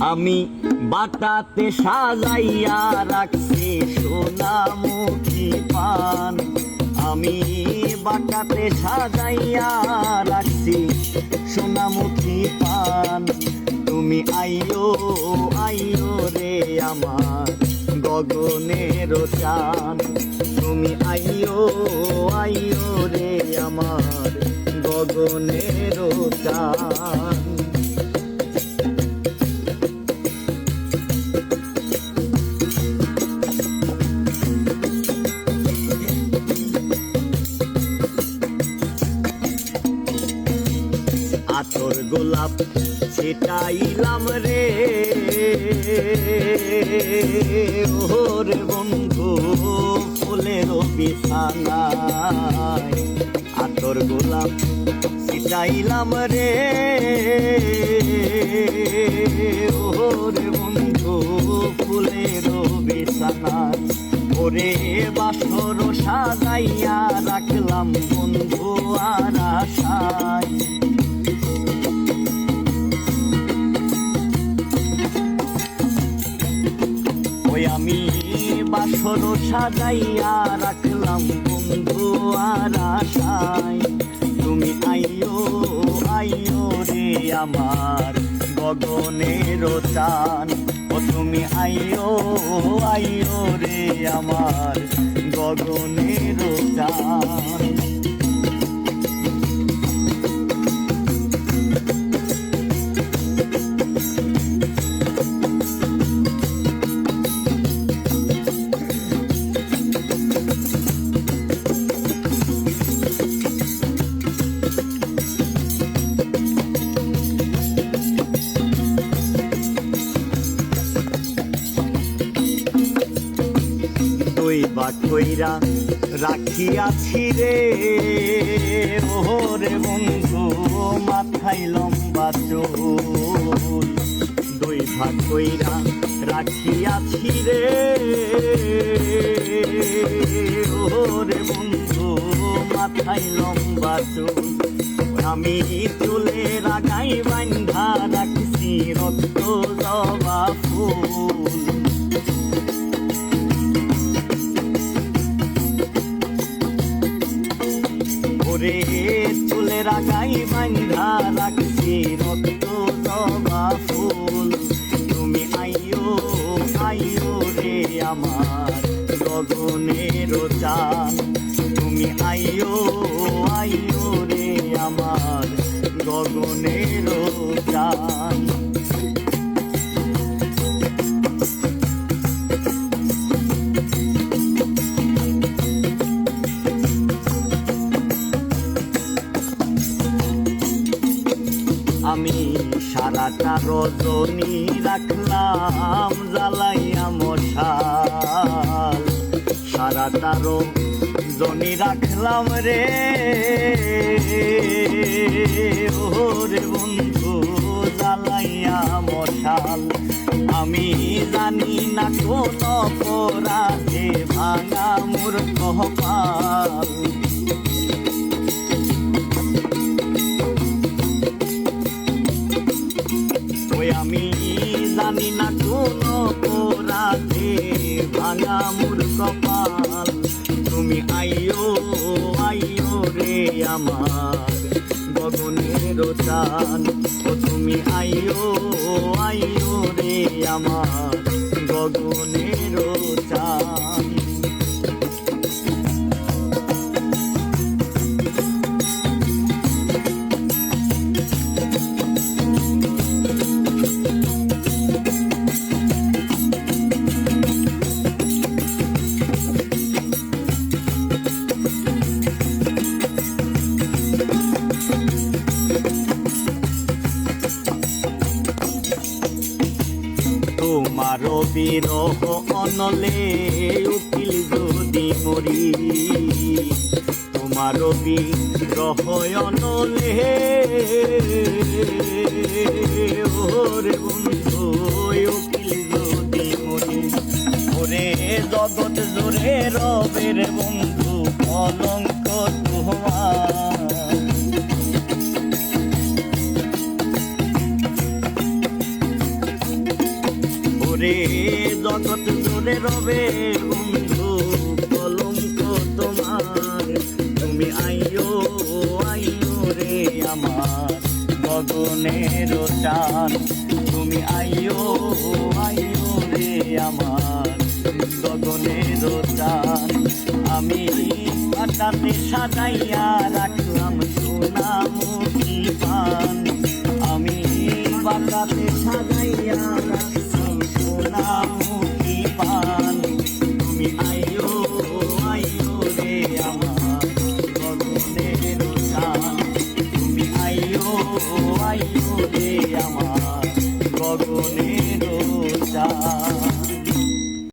আমি বাটাতে সাজাইয়া রাখছি সোনামুখী পান। আমি বাটাতে সাজাইয়া রাখছি সোনামুখী পান। তুমি আইও আইও রে আমার গগনের চান। তুমি আইও আইও রে আমার গগনের আতর গোলাপ ছিটাইলাম রে। ওর বন্ধু, ফুলের বিছানায় আতর গোলাপ ছিটাইলাম রে। ওর বন্ধু, ফুলের বিছানায় ওরে বাসর সাজাইয়া রাখলাম বন্ধু আর আশায়। আমি বাসর সাজাইয়া রাখলাম বন্ধু আর আশায়। তুমি আইও আইও রে আমার গগনের চান। ও তুমি আইও আইও রে আমার গগনের চান। কইরা রাখিয়াছি রে। ওরে বন্ধু, মাথায় লম্বা চুল। দুই ভাগ কইরা রাখিয়াছি রে। ওরে বন্ধু, মাথায় লম্বা চুল। আমি চুলে রাগাই বান্ধা রাগাই বান্ধা রাখছি রক্ত জবা ফুল। তুমি আইও আইও রে আমার গগনের চান তুমি আইও আইও রে আমার গগনের সারাটা রজনী রাখলাম, জ্বালাইয়া মশাল। সারাটা রজনী রাখলাম রে। ওরে বন্ধু, জ্বালাইয়া মশাল। আমি জানি না কোন অপরাধে ভাঙা মোর কপাল ভাঙা মোর কপাল। তুমি আইও আইও রে আমার গগনের চান তুমি আইও আইও রে আমার গগনের বিরহ অনলে উকিল যদি মরি, তোমার বিরহ অনলে। ওরে বন্ধু, উকিল যদি মরি, ওরে জগৎ জোরে রবের বন্ধু, কলঙ্ক জগৎ জোরে রবে বন্ধু, কলঙ্ক তোমার। তুমি আইও আইও রে আমার গগনের টান তুমি আইও আইও রে আমার গগনের টান আমি আটাতে সাজাইয়া রাখো সুরে আমার গগনে